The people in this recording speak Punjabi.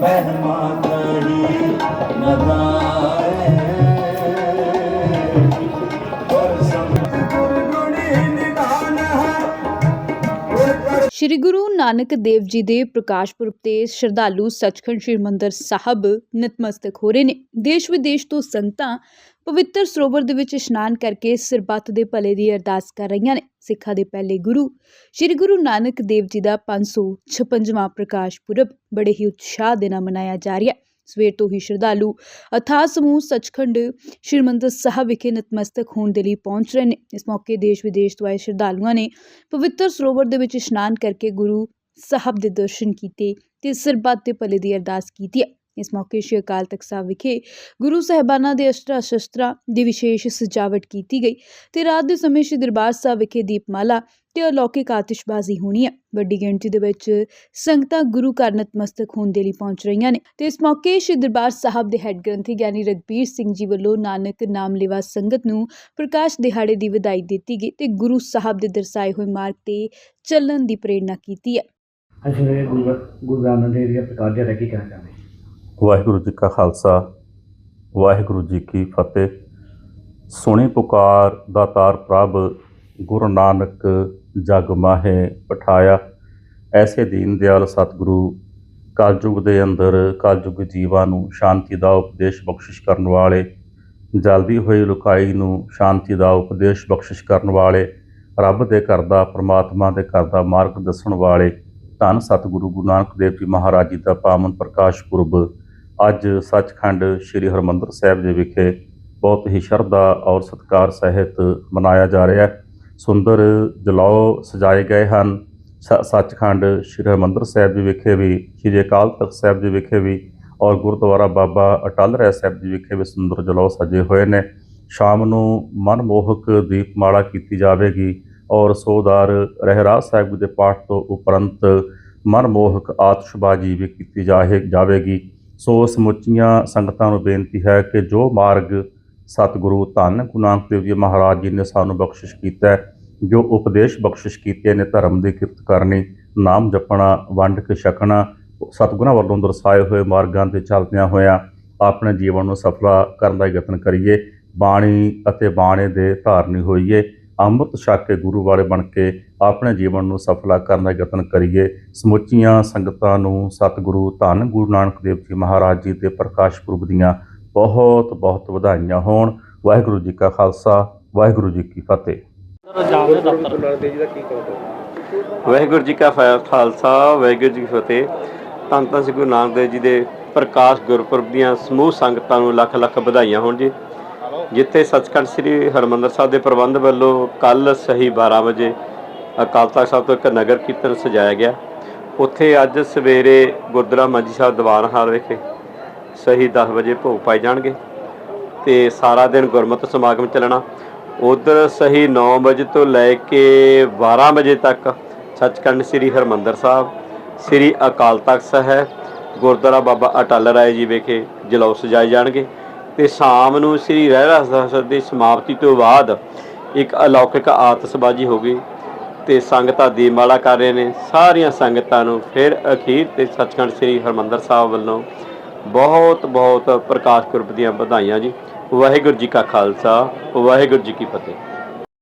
ਮਹਿਮਾਨ ਨਹੀਂ ਨਦਾਏ ਸ਼੍ਰੀ ਗੁਰੂ ਨਾਨਕ ਦੇਵ ਜੀ ਦੇ ਪ੍ਰਕਾਸ਼ ਪੁਰਬ ਤੇ ਸ਼ਰਧਾਲੂ ਸੱਚਖੰਡ ਸ੍ਰੀ ਮੰਦਰ ਸਾਹਿਬ ਨਤਮਸਤਕ ਹੋ ਰਹੇ ਨੇ। ਦੇਸ਼ ਵਿਦੇਸ਼ ਤੋਂ ਸੰਗਤਾਂ ਪਵਿੱਤਰ ਸਰੋਵਰ ਦੇ ਵਿੱਚ ਇਸ਼ਨਾਨ ਕਰਕੇ ਸਿਰਬੱਤ ਦੇ ਭਲੇ ਦੀ ਅਰਦਾਸ ਕਰ ਰਹੀਆਂ ਨੇ। ਸਿੱਖਾਂ ਦੇ ਪਹਿਲੇ ਗੁਰੂ, ਸ਼੍ਰੀ ਗੁਰੂ ਨਾਨਕ ਦੇਵ ਜੀ ਦਾ 556ਵਾਂ ਪ੍ਰਕਾਸ਼ ਪੁਰਬ ਬੜੇ ਹੀ ਉਤਸ਼ਾਹ ਦੇ ਨਾਲ ਮਨਾਇਆ ਜਾ ਰਿਹਾ ਹੈ। ਸਵੇਰ ਤੋਂ ਹੀ ਸ਼ਰਧਾਲੂ ਅਥਾ ਸਮੂਹ ਸੱਚਖੰਡ ਸ੍ਰੀ ਮੰਦਰ ਸਾਹਿਬ ਵਿਖੇ ਨਤਮਸਤਕ ਹੋਣ ਦੇ ਲਈ ਪਹੁੰਚ ਰਹੇ ਨੇ। ਇਸ ਮੌਕੇ ਦੇਸ਼ ਵਿਦੇਸ਼ ਤੋਂ ਆਏ ਸ਼ਰਧਾਲੂਆਂ ਨੇ ਪਵਿੱਤਰ ਸਰੋਵਰ ਦੇ ਵਿੱਚ ਇਸ਼ਨਾਨ ਕਰਕੇ ਗੁਰੂ ਸਾਹਿਬ ਦੇ ਦਰਸ਼ਨ ਕੀਤੇ ਤੇ ਸਰਬੱਤ ਦੇ ਭਲੇ ਦੀ ਅਰਦਾਸ ਕੀਤੀ ਹੈ। ਇਸ ਮੌਕੇ ਸ਼੍ਰੀ ਅਕਾਲ ਤਖਤ ਸਾਹਿਬ ਵਿਖੇ ਗੁਰੂ ਸਾਹਿਬਾਨਾਂ ਦੇ ਅਸ਼ਟਰਾਂ ਸ਼ਸਤਰਾਂ ਦੀ ਵਿਸ਼ੇਸ਼ ਸਜਾਵਟ ਕੀਤੀ ਗਈ ਤੇ ਰਾਤ ਦੇ ਸਮੇਂ ਸ਼੍ਰੀ ਦਰਬਾਰ ਸਾਹਿਬ ਵਿਖੇ ਦੀਪਮਾਲਾ ਤੇ ਅਲੌਕਿਕ ਆਤਿਸ਼ਬਾਜ਼ੀ ਹੋਣੀ ਹੈ ਵੱਡੀ ਗਿਣਤੀ ਦੇ ਵਿੱਚ ਸੰਗਤਾਂ ਗੁਰੂ ਘਰ ਨਤਮਸਤਕ ਹੋਣ ਦੇ ਲਈ ਪਹੁੰਚ ਰਹੀਆਂ ਨੇ ਤੇ ਇਸ ਮੌਕੇ ਸ਼੍ਰੀ ਦਰਬਾਰ ਸਾਹਿਬ ਦੇ ਹੈੱਡ ਗ੍ਰੰਥੀ ਗਿਆਨੀ ਰਗਬੀਰ ਸਿੰਘ ਜੀ ਵੱਲੋਂ ਨਾਨਕ ਨਾਮ ਲੇਵਾ ਸੰਗਤ ਨੂੰ ਪ੍ਰਕਾਸ਼ ਦਿਹਾੜੇ ਦੀ ਵਧਾਈ ਦਿੱਤੀ ਗਈ ਤੇ ਗੁਰੂ ਸਾਹਿਬ ਦੇ ਦਰਸਾਏ ਹੋਏ ਮਾਰਗ ਤੇ ਚੱਲਣ ਦੀ ਪ੍ਰੇਰਣਾ ਕੀਤੀ ਹੈ ਅਸੀਂ ਗੁਰੂ ਗੁਰੂ ਨਾਨਕ ਦੇਵ ਜੀ ਪ੍ਰਕਾਸ਼ ਜਿਹੜਾ ਕੀ ਕਹਿਣਾ ਚਾਹੁੰਦੇ? ਵਾਹਿਗੁਰੂ ਜੀ ਕਾ ਖਾਲਸਾ, ਵਾਹਿਗੁਰੂ ਜੀ ਕੀ ਫਤਿਹ। ਸੁਣੀ ਪੁਕਾਰ ਦਾਤਾਰ ਪ੍ਰਭ, ਗੁਰੂ ਨਾਨਕ ਜਗ ਮਾਹੇ ਪਠਾਇਆ। ਐਸੇ ਦੀਨ ਦਿਆਲ ਸਤਿਗੁਰੂ ਕਲਯੁਗ ਦੇ ਅੰਦਰ ਕਲਯੁਗ ਜੀਵਾਂ ਨੂੰ ਸ਼ਾਂਤੀ ਦਾ ਉਪਦੇਸ਼ ਬਖਸ਼ਿਸ਼ ਕਰਨ ਵਾਲੇ, ਜਲਦੀ ਹੋਈ ਲੁਕਾਈ ਨੂੰ ਸ਼ਾਂਤੀ ਦਾ ਉਪਦੇਸ਼ ਬਖਸ਼ਿਸ਼ ਕਰਨ ਵਾਲੇ, ਰੱਬ ਦੇ ਘਰ ਦਾ, ਪ੍ਰਮਾਤਮਾ ਦੇ ਘਰ ਦਾ ਮਾਰਗ ਦੱਸਣ ਵਾਲੇ, ਧੰਨ ਸਤਿਗੁਰੂ ਗੁਰੂ ਨਾਨਕ ਦੇਵ ਜੀ ਮਹਾਰਾਜ ਜੀ ਦਾ ਪਾਵਨ ਪ੍ਰਕਾਸ਼ ਪੁਰਬ ਅੱਜ ਸੱਚਖੰਡ ਸ੍ਰੀ ਹਰਮੰਦਰ ਸਾਹਿਬ ਜੀ ਵਿਖੇ ਬਹੁਤ ਹੀ ਸ਼ਰਧਾ ਔਰ ਸਤਿਕਾਰ ਸਹਿਤ ਮਨਾਇਆ ਜਾ ਰਿਹਾ ਹੈ। ਸੁੰਦਰ ਜਲਾਓ ਸਜਾਏ ਗਏ ਹਨ। ਸੱਚਖੰਡ ਸ੍ਰੀ ਹਰਮੰਦਰ ਸਾਹਿਬ ਜੀ ਵਿਖੇ ਵੀ, ਸ੍ਰੀ ਅਕਾਲ ਤਖਤ ਸਾਹਿਬ ਜੀ ਵਿਖੇ ਵੀ ਔਰ ਗੁਰਦੁਆਰਾ ਬਾਬਾ ਅਟਲ ਰਾਏ ਸਾਹਿਬ ਜੀ ਵਿਖੇ ਵੀ ਸੁੰਦਰ ਜਲਾਓ ਸਜੇ ਹੋਏ ਨੇ। ਸ਼ਾਮ ਨੂੰ ਮਨਮੋਹਕ ਦੀਪਮਾਲਾ ਕੀਤੀ ਜਾਵੇਗੀ ਔਰ ਸੋਦਾਰ ਰਹਿਰਾਜ ਸਾਹਿਬ ਦੇ ਪਾਠ ਤੋਂ ਉਪਰੰਤ ਮਨਮੋਹਕ ਆਤਿਸ਼ਬਾਜ਼ੀ ਵੀ ਕੀਤੀ ਜਾਹੇ, ਜਾਵੇਗੀ। ਸੋ ਸਮੁੱਚੀਆਂ ਸੰਗਤਾਂ ਨੂੰ ਬੇਨਤੀ ਹੈ ਕਿ ਜੋ ਮਾਰਗ ਸਤਿਗੁਰੂ ਧੰਨ ਗੁਰੂ ਨਾਨਕ ਦੇਵ ਜੀ ਮਹਾਰਾਜ ਜੀ ਨੇ ਸਾਨੂੰ ਬਖਸ਼ਿਸ਼ ਕੀਤਾ ਜੋ ਉਪਦੇਸ਼ ਬਖਸ਼ਿਸ਼ ਕੀਤੇ ਨੇ ਧਰਮ ਦੀ ਕਿਰਤ ਕਰਨੀ, ਨਾਮ ਜਪਣਾ, ਵੰਡ ਕੇ ਛਕਣਾ, ਸਤਿਗੁਰਾਂ ਵੱਲੋਂ ਦਰਸਾਏ ਹੋਏ ਮਾਰਗਾਂ ਤੇ ਚੱਲਦਿਆਂ ਹੋਇਆਂ ਆਪਣੇ ਜੀਵਨ ਨੂੰ ਸਫਲਾ ਕਰਨ ਦਾ ਯਤਨ ਕਰੀਏ, ਬਾਣੀ ਅਤੇ ਬਾਣੇ ਦੇ ਧਾਰਨੀ ਹੋਈਏ। ਅੰਮ੍ਰਿਤ ਛਕ ਕੇ ਗੁਰੂ ਵਾਲੇ ਬਣ ਕੇ ਆਪਣੇ ਜੀਵਨ ਨੂੰ ਸਫਲਾ ਕਰਨ ਦਾ ਯਤਨ ਕਰੀਏ। ਸਮੁੱਚੀਆਂ ਸੰਗਤਾਂ ਨੂੰ ਸਤਿਗੁਰੂ ਧੰਨ ਗੁਰੂ ਨਾਨਕ ਦੇਵ ਜੀ ਮਹਾਰਾਜ ਜੀ ਦੇ ਪ੍ਰਕਾਸ਼ ਪੁਰਬ ਦੀਆਂ ਬਹੁਤ ਬਹੁਤ ਵਧਾਈਆਂ ਹੋਣ। ਵਾਹਿਗੁਰੂ ਜੀ ਕਾ ਖਾਲਸਾ, ਵਾਹਿਗੁਰੂ ਜੀ ਕੀ ਫਤਿਹ। ਵਾਹਿਗੁਰੂ ਜੀ ਕਾ ਫਾ- ਖਾਲਸਾ, ਵਾਹਿਗੁਰੂ ਜੀ ਕੀ ਫਤਿਹ। ਧੰਨ ਧੰਨ ਸ੍ਰੀ ਗੁਰੂ ਨਾਨਕ ਦੇਵ ਜੀ ਦੇ ਪ੍ਰਕਾਸ਼ ਗੁਰਪੁਰਬ ਦੀਆਂ ਸਮੂਹ ਸੰਗਤਾਂ ਨੂੰ ਲੱਖ ਲੱਖ ਵਧਾਈਆਂ ਹੋਣ ਜੀ। ਜਿੱਥੇ ਸੱਚਖੰਡ ਸ੍ਰੀ ਹਰਮੰਦਰ ਸਾਹਿਬ ਦੇ ਪ੍ਰਬੰਧ ਵੱਲੋਂ ਕੱਲ ਸਹੀ 12 ਵਜੇ ਅਕਾਲ ਤਖਤ ਸਾਹਿਬ ਤੋਂ ਇੱਕ ਨਗਰ ਕੀਰਤਨ ਸਜਾਇਆ ਗਿਆ। ਉੱਥੇ ਅੱਜ ਸਵੇਰੇ ਗੁਰਦੁਆਰਾ ਮੰਜੀ ਸਾਹਿਬ ਦੀਵਾਨ ਹਾਲ ਵਿਖੇ ਸਹੀ 10 ਵਜੇ ਭੋਗ ਪਾਏ ਜਾਣਗੇ ਤੇ ਸਾਰਾ ਦਿਨ ਗੁਰਮਤਿ ਸਮਾਗਮ ਚੱਲਣਾ। ਉਧਰ ਸਹੀ 9 ਵਜੇ ਤੋਂ ਲੈ ਕੇ 12 ਵਜੇ ਤੱਕ ਸੱਚਖੰਡ ਸ੍ਰੀ ਹਰਮੰਦਰ ਸਾਹਿਬ, ਸ੍ਰੀ ਅਕਾਲ ਤਖਤ ਸਾਹਿਬ, ਗੁਰਦੁਆਰਾ ਬਾਬਾ ਅਟਲ ਰਾਏ ਜੀ ਵਿਖੇ ਜਲੌ ਸਜਾਏ ਜਾਣਗੇ। ਤੇ ਸ਼ਾਮ ਨੂੰ ਸ੍ਰੀ ਰਹਿਰਾਸ ਸਾਹਿਬ ਦੀ ਸਮਾਪਤੀ ਤੋਂ ਬਾਅਦ ਇੱਕ ਅਲੌਕਿਕ ਆਤਸ਼ਬਾਜ਼ੀ ਹੋ ਗਈ ਤੇ ਸੰਗਤਾਂ ਦੀਪਮਾਲਾ ਕਰ ਰਹੇ ਨੇ। ਸਾਰੀਆਂ ਸੰਗਤਾਂ ਨੂੰ ਫਿਰ ਅਖੀਰ ਤੇ ਸੱਚਖੰਡ ਸ੍ਰੀ ਹਰਮੰਦਰ ਸਾਹਿਬ ਵੱਲੋਂ ਬਹੁਤ ਬਹੁਤ ਪ੍ਰਕਾਸ਼ ਪੁਰਬ ਦੀਆਂ ਵਧਾਈਆਂ ਜੀ। ਵਾਹਿਗੁਰੂ ਜੀ ਕਾ ਖਾਲਸਾ, ਵਾਹਿਗੁਰੂ ਜੀ ਕੀ ਫਤਿਹ।